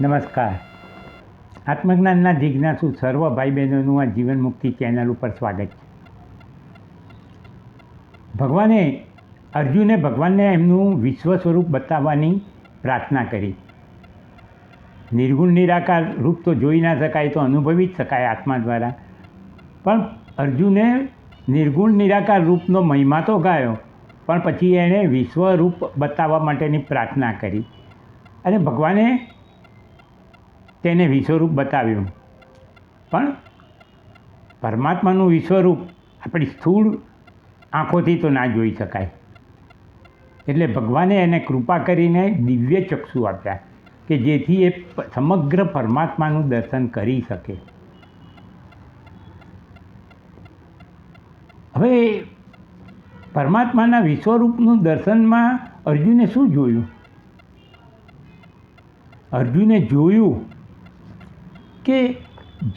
નમસ્કાર. આત્મજ્ઞાનના જિજ્ઞાસુ સર્વ ભાઈ બહેનોનું આ જીવન મુક્તિ ચેનલ ઉપર સ્વાગત છે. ભગવાને, અર્જુને ભગવાનને એમનું વિશ્વ સ્વરૂપ બતાવવાની પ્રાર્થના કરી. નિર્ગુણ, નિરાકાર રૂપ તો જોઈ ના શકાય, તો અનુભવી જ શકાય આત્મા દ્વારા. પણ અર્જુને નિર્ગુણ, નિરાકાર રૂપનો મહિમા તો ગાયો, પણ પછી એણે વિશ્વરૂપ બતાવવા માટેની પ્રાર્થના કરી. અને ભગવાને તેને વિશ્વરૂપ બતાવ્યું. પણ પરમાત્માનું વિશ્વરૂપ આપણી સ્થૂળ આંખોથી તો ના જોઈ શકાય. એટલે ભગવાને એને કૃપા કરીને દિવ્ય ચક્ષુ આપ્યા કે જેથી એ સમગ્ર પરમાત્માનું દર્શન કરી શકે. હવે પરમાત્માના વિશ્વરૂપનું દર્શનમાં અર્જુને શું જોયું? અર્જુને જોયું કે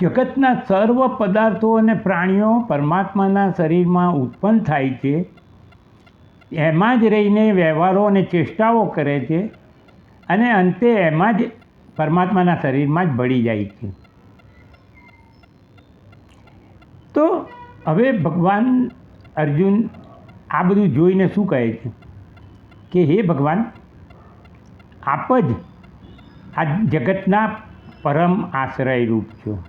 જગતના સર્વ પદાર્થો અને પ્રાણીઓ પરમાત્માના શરીરમાં ઉત્પન્ન થાય છે, એમાં જ રહીને વ્યવહારો અને ચેષ્ટાઓ કરે છે અને અંતે એમાં જ પરમાત્માના શરીરમાં જ ભળી જાય છે. તો હવે ભગવાન અર્જુન આ બધું જોઈને શું કહે છે? કે હે ભગવાન, આપ જ આ જગતના પરમ આશ્રય રૂપ છો.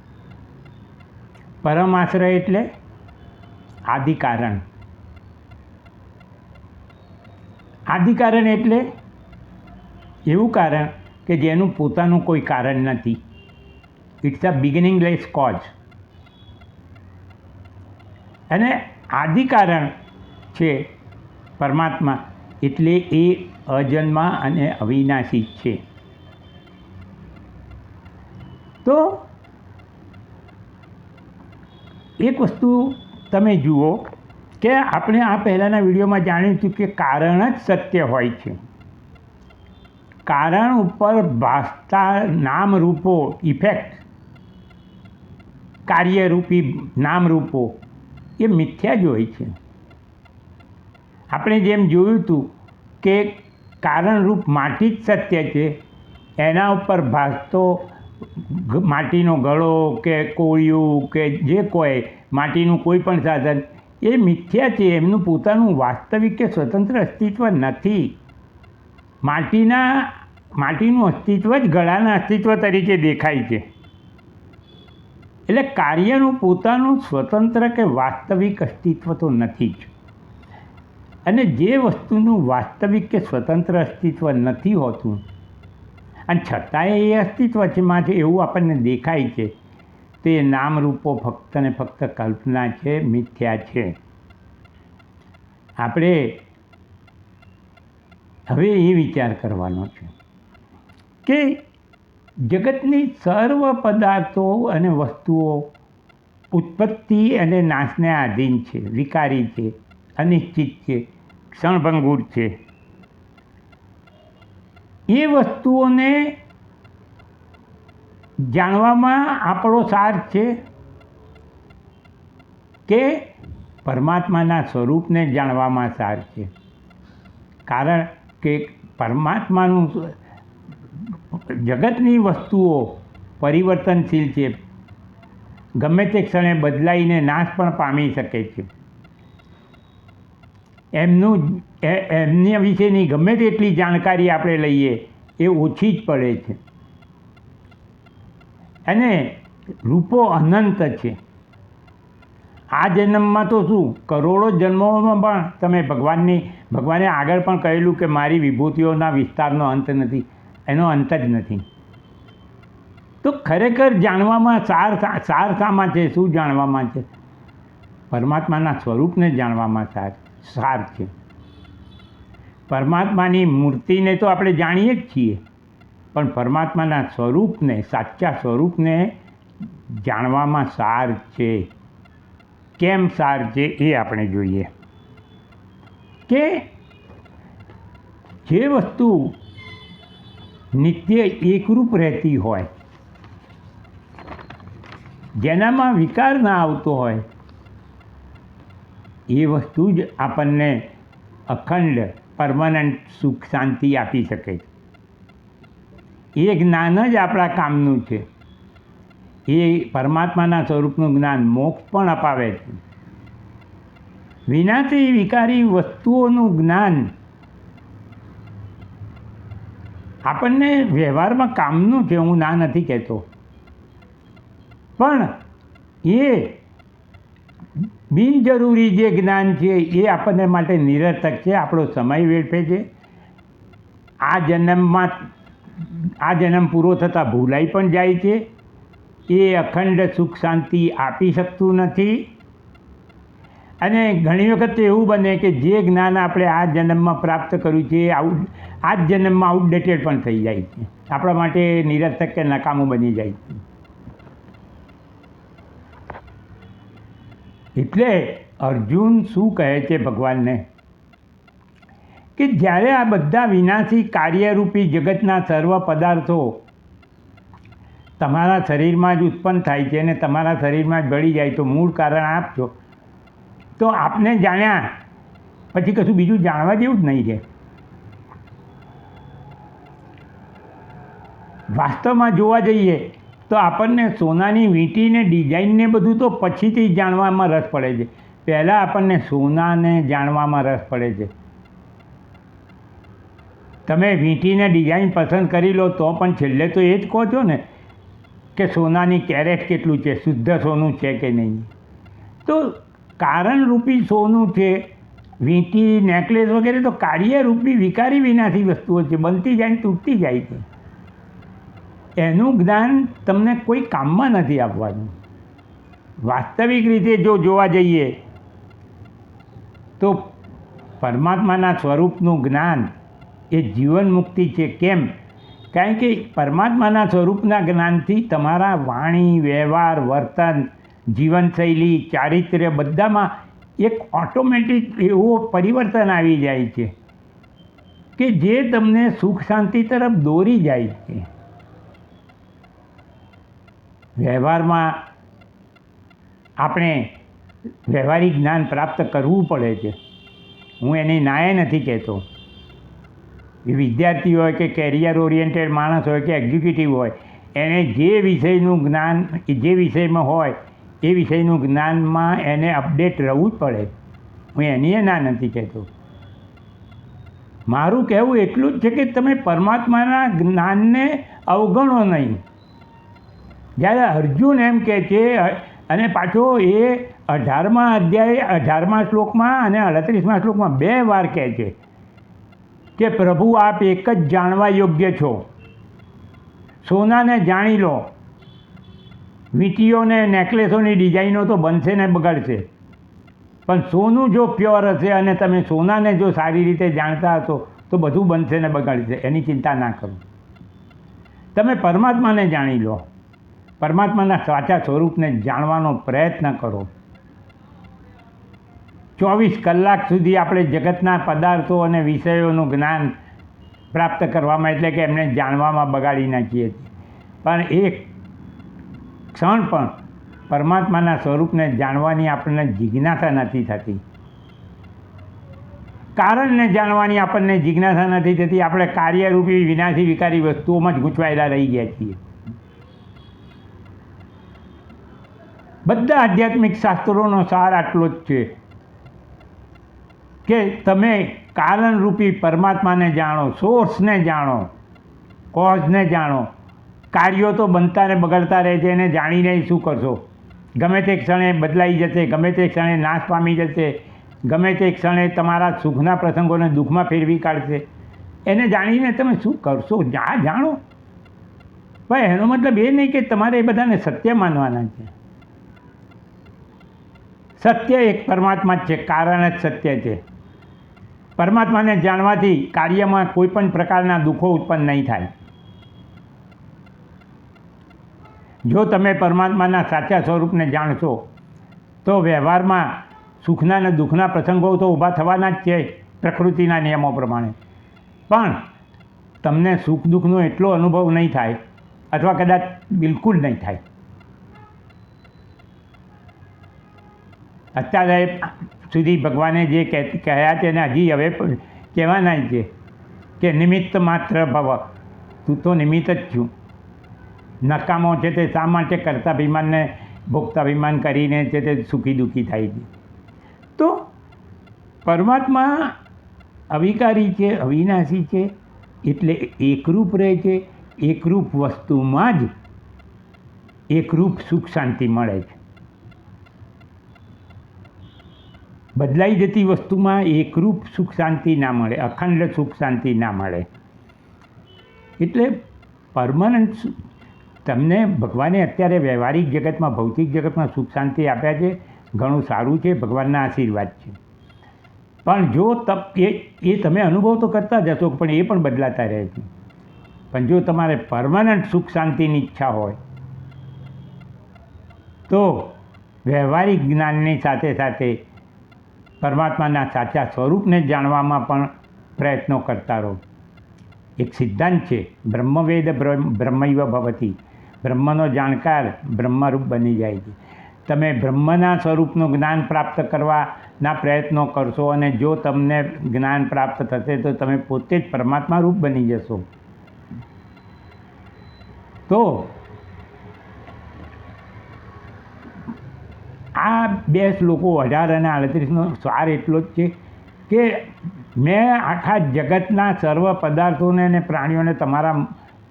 પરમ આશ્રય એટલે આદિકારણ. આદિકારણ એટલે એવું કારણ કે જેનું પોતાનું કોઈ કારણ નથી. ઇટ્સ અ બિગિનિંગલેસ કોઝ અને આદિકારણ છે પરમાત્મા એટલે એ અજન્મા અને અવિનાશી છે. તો એક વસ્તુ તમે જુઓ કે આપણે આ પહેલાંના વિડીયોમાં જાણ્યું હતું કે કારણ જ સત્ય હોય છે. કારણ ઉપર ભાસતા નામરૂપો ઇફેક્ટ કાર્યરૂપી નામરૂપો, એ મિથ્યા જ હોય છે. આપણે જેમ જોયું હતું કે કારણરૂપ માટી જ સત્ય છે, એના ઉપર ભાસતો માટીનો ગળો કે કોળિયું કે જે કોઈ માટીનું કોઈ પણ સાધન, એ મિથ્યા છે, એમનું પોતાનું વાસ્તવિક કે સ્વતંત્ર અસ્તિત્વ નથી. માટીના, માટીનું અસ્તિત્વ જ ગળાના અસ્તિત્વ તરીકે દેખાય છે. એટલે કાર્યનું પોતાનું સ્વતંત્ર કે વાસ્તવિક અસ્તિત્વ તો નથી જ. અને જે વસ્તુનું વાસ્તવિક કે સ્વતંત્ર અસ્તિત્વ નથી હોતું અને છતાંય એ અસ્તિત્વ છે માટે એવું આપણને દેખાય છે. તે નામરૂપો ફક્ત ને ફક્ત કલ્પના છે, મિથ્યા છે. આપણે હવે એ વિચાર કરવાનો છે કે જગતની સર્વ પદાર્થો અને વસ્તુઓ ઉત્પત્તિ અને નાશને આધીન છે, વિકારી છે, અનિશ્ચિત છે, ક્ષણભંગુર છે. એ વસ્તુઓને જાણવામાં આપણો સાર છે કે પરમાત્માના સ્વરૂપને જાણવામાં સાર છે. કારણ કે પરમાત્માનું જગતની વસ્તુઓ પરિવર્તનશીલ છે. ગમે તે ક્ષણે બદલાઈને નાશ પણ પામી શકે છે. એમનું એમના વિશેની ગમે તેટલી જાણકારી આપણે લઈએ, એ ઓછી જ પડે છે. અને રૂપો અનંત છે. આ જન્મમાં તો શું, કરોડો જન્મોમાં પણ તમે ભગવાનની, ભગવાને આગળ પણ કહેલું કે મારી વિભૂતિઓના વિસ્તારનો અંત નથી, એનો અંત જ નથી. તો ખરેખર જાણવામાં સાર સારસામાં છે, શું જાણવામાં છે? પરમાત્માના સ્વરૂપને જાણવામાં સાર સાર છે. પરમાત્માની મૂર્તિને તો આપણે જાણીએ જ છીએ, પણ પરમાત્માના સ્વરૂપને, સાચા સ્વરૂપને જાણવામાં સાર છે. કેમ સાર છે એ આપણે જોઈએ. કે જે વસ્તુ નિત્ય એકરૂપ રહેતી હોય, જેનામાં વિકાર ના આવતો હોય એ વસ્તુ જ આપણને અખંડ પરમનન્ટ સુખ, શાંતિ આપી શકે. એ જ્ઞાન જ આપણા કામનું છે. એ પરમાત્માના સ્વરૂપનું જ્ઞાન મોક્ષ પણ અપાવે છે. વિનાશી વિકારી વસ્તુઓનું જ્ઞાન આપણને વ્યવહારમાં કામનું છે, હું ના નથી કહેતો. પણ એ બિનજરૂરી જે જ્ઞાન છે એ આપણને માટે નિરર્થક છે, આપણો સમય વેડફે છે. આ જન્મમાં, આ જન્મ પૂરો થતાં ભૂલાઈ પણ જાય છે. એ અખંડ સુખ શાંતિ આપી શકતું નથી. અને ઘણી વખત તો એવું બને કે જે જ્ઞાન આપણે આ જન્મમાં પ્રાપ્ત કર્યું છે આઉટ, આ જ જન્મમાં આઉટડેટેડ પણ થઈ જાય છે. આપણા માટે નિરર્થક કે નકામું બની જાય છે. એટલે અર્જુન શું કહે છે ભગવાનને? કે જ્યારે આ બધા વિનાશી કાર્યરૂપી જગતના સર્વ પદાર્થો તમારા શરીરમાં જ ઉત્પન્ન થાય છે અને તમારા શરીરમાં જ બળી જાય, તો મૂળ કારણ આપજો તો આપને જાણ્યા, પછી કશું બીજું જાણવા જેવું જ નહીં છે. વાસ્તવમાં જોવા જઈએ તો આપણને સોનાની વીંટીને ડિઝાઇનને બધું તો પછીથી જાણવામાં રસ પડે છે. પહેલાં આપણને સોનાને જાણવામાં રસ પડે છે. તમે વીંટીને ડિઝાઇન પસંદ કરી લો તો પણ છેલ્લે તો એ જ કહો છો ને કે સોનાની કેરેટ કેટલું છે, શુદ્ધ સોનું છે કે નહીં? તો કારણરૂપી સોનું છે, વીંટી, નેકલેસ વગેરે તો કાર્યરૂપી વિકારી વિનાથી વસ્તુઓ છે, બનતી જાય તૂટતી જાય છે. એનું જ્ઞાન તમને કોઈ કામમાં નથી આપવાનું. વાસ્તવિક રીતે જો જોવા જઈએ, તો પરમાત્માના સ્વરૂપનું જ્ઞાન એ જીવન મુક્તિ છે. કેમ? કારણ કે પરમાત્માના સ્વરૂપના જ્ઞાનથી તમારા વાણી, વ્યવહાર, વર્તન, જીવનશૈલી, ચારિત્ર્ય બધામાં એક ઓટોમેટિક એવું પરિવર્તન આવી જાય છે કે જે તમને સુખ શાંતિ તરફ દોરી જાય છે. વ્યવહારમાં આપણે વ્યવહારિક જ્ઞાન પ્રાપ્ત કરવું પડે છે. હું એની નાએ નથી કહેતો. એ વિદ્યાર્થી હોય કે કેરિયર ઓરિએન્ટેડ માણસ હોય કે એક્ઝિક્યુટિવ હોય, એને જે વિષયનું જ્ઞાન જે વિષયમાં હોય, એ વિષયનું જ્ઞાનમાં એને અપડેટ રહેવું જ પડે. હું એની ના નથી કહેતો. મારું કહેવું એટલું જ છે કે તમે પરમાત્માના જ્ઞાનને અવગણો નહીં. જ્યારે અર્જુન એમ કહે છે, અને પાછો એ અઢારમા અધ્યાય, અઢારમા શ્લોકમાં અને અડત્રીસમા શ્લોકમાં બે વાર કહે છે કે, પ્રભુ, આપ એક જ જાણવા યોગ્ય છો. સોનાને જાણી લો. વીંટીઓને નેકલેસોની ડિઝાઇનો તો બનશે ને બગડશે. પણ સોનું જો પ્યોર હશે અને તમે સોનાને જો સારી રીતે જાણતા હશો, તો બધું બનશે ને બગાડશે. એની ચિંતા ના કરો. તમે પરમાત્માને જાણી લો. પરમાત્માના સાચા સ્વરૂપને જાણવાનો પ્રયત્ન કરો. ચોવીસ કલાક સુધી આપણે જગતના પદાર્થો અને વિષયોનું જ્ઞાન પ્રાપ્ત કરવામાં એટલે કે એમને જાણવામાં બગાડી નાખીએ પણ એક ક્ષણ પણ પરમાત્માના સ્વરૂપને જાણવાની આપણને જિજ્ઞાસા નથી થતી. કારણને જાણવાની આપણને જિજ્ઞાસા નથી થતી. આપણે કાર્યરૂપી વિનાશી વિકારી વસ્તુઓમાં જ ગૂંચવાયેલા રહી ગયા છીએ. બધા આધ્યાત્મિક શાસ્ત્રોનો સાર આટલો જ છે. કે તમે કારણરૂપી પરમાત્માને જાણો, સોર્સને જાણો, કોઝને જાણો, કાર્યો તો બનતા ને બગડતા રહે છે, એને જાણીને શું કરશો? ગમે તે ક્ષણે બદલાઈ જશે, ગમે તે ક્ષણે નાશ પામી જશે, ગમે તે ક્ષણે તમારા સુખના પ્રસંગોને દુઃખમાં ફેરવી કાઢશે. એને જાણીને તમે શું કરશો? જા જાણો. ભાઈ, એનો મતલબ એ નહીં કે તમારે એ બધાને સત્ય માનવાના છે. સત્ય એક પરમાત્મા જ છે, કારણ જ સત્ય છે. પરમાત્માને જાણવાથી કાર્યમાં કોઈ પણ પ્રકારના દુઃખો ઉત્પન્ન નહીં થાય. જો તમે પરમાત્માના સાચા સ્વરૂપને જાણશો, તો વ્યવહારમાં સુખના અને દુઃખના પ્રસંગો તો ઊભા થવાના જ છે, પ્રકૃતિના નિયમો પ્રમાણે. પણ તમને સુખ દુઃખનો એટલો અનુભવ નહીં થાય, અથવા કદાચ બિલકુલ નહીં થાય. અત્યારે સુધી ભગવાને જે કહે- કહ્યા છે ને, હજી હવે કહેવાના છે કે નિમિત્ત માત્ર ભવ. તું તો નિમિત્ત જ છું. નકામો છે તે શા માટે કરતા? અભિમાનને ભોગતા અભિમાન કરીને છે તે સુખી દુઃખી થાય છે. તો પરમાત્મા અવિકારી છે, અવિનાશી છે, એટલે એકરૂપ રહે છે. એકરૂપ વસ્તુમાં જ એકરૂપ સુખ શાંતિ મળે છે. બદલાઈ જતી વસ્તુમાં એકરૂપ સુખ શાંતિ ના મળે, અખંડ સુખ શાંતિ ના મળે. એટલે પરમાનન્ટ તમને ભગવાને અત્યારે વ્યવહારિક જગતમાં, ભૌતિક જગતમાં સુખ શાંતિ આપ્યા છે, ઘણું સારું છે, ભગવાનના આશીર્વાદ છે. પણ જો તપ, એ એ તમે અનુભવ તો કરતા જ હશો, પણ એ પણ બદલાતા રહે છે. પણ જો તમારે પરમાનન્ટ સુખ શાંતિની ઈચ્છા હોય, તો વ્યવહારિક જ્ઞાનની સાથે સાથે પરમાત્માના સાચા સ્વરૂપને જાણવામાં પણ પ્રયત્નો કરતા રહો. એક સિદ્ધાંત છે, બ્રહ્મવેદ બ્રહ્મૈવ ભવતી. બ્રહ્મનો જાણકાર બ્રહ્મરૂપ બની જાય છે. તમે બ્રહ્મના સ્વરૂપનું જ્ઞાન પ્રાપ્ત કરવાના પ્રયત્નો કરશો અને જો તમને જ્ઞાન પ્રાપ્ત થશે તો તમે પોતે જ પરમાત્મા રૂપ બની જશો. તો આ બે શ્લોકો અઢાર અને આડત્રીસનો સાર એટલો જ છે કે મેં આખા જગતના સર્વ પદાર્થોને અને પ્રાણીઓને તમારા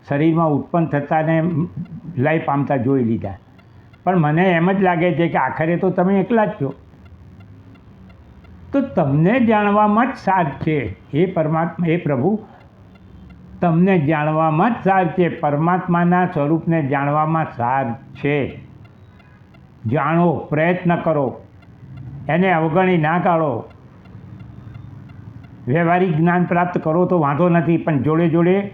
શરીરમાં ઉત્પન્ન થતાને લય પામતા જોઈ લીધા. પણ મને એમ જ લાગે છે કે આખરે તો તમે એકલા જ છો. તો તમને જાણવામાં જ સાર છે એ પરમાત્મા એ પ્રભુ, તમને જાણવામાં જ સાર છે, પરમાત્માના સ્વરૂપને જાણવામાં સાર છે. જાણો, પ્રયત્ન કરો. એને અવગણી ના કાઢો. વ્યવહારિક જ્ઞાન પ્રાપ્ત કરો તો વાંધો નથી, પણ જોડે જોડે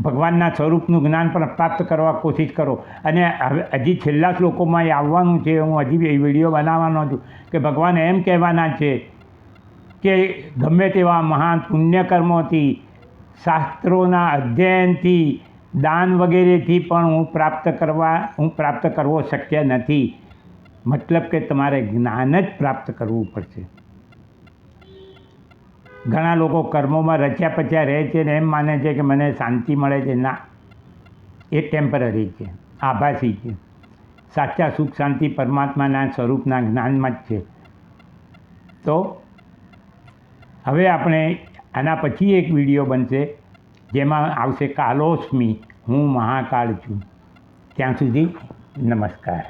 ભગવાનના સ્વરૂપનું જ્ઞાન પણ પ્રાપ્ત કરવા કોશિશ કરો. અને હવે હજી છેલ્લા શ્લોકોમાં એ આવવાનું છે, હું હજી એ વીડિયો બનાવવાનો છું કે ભગવાન એમ કહેવાના છે કે ગમે તેવા મહાન પુણ્યકર્મોથી, શાસ્ત્રોના અધ્યયનથી દાન વગેરેથી પણ હું પ્રાપ્ત કરવા, હું પ્રાપ્ત કરવો શક્ય નથી. મતલબ કે તમારે જ્ઞાન જ પ્રાપ્ત કરવું પડશે. ઘણા લોકો કર્મોમાં રચ્યા પચ્યા રહે છે ને એમ માને છે કે મને શાંતિ મળે છે. ના, એ ટેમ્પરરી છે, આભાસી છે. સાચા સુખ, શાંતિ પરમાત્માના સ્વરૂપના જ્ઞાનમાં જ છે. તો, હવે આપણે આના પછી એક વીડિયો બનશે. જેમાં આવશે કાલોસ્મી. હું મહાકાળ છું. ત્યાં સુધી નમસ્કાર.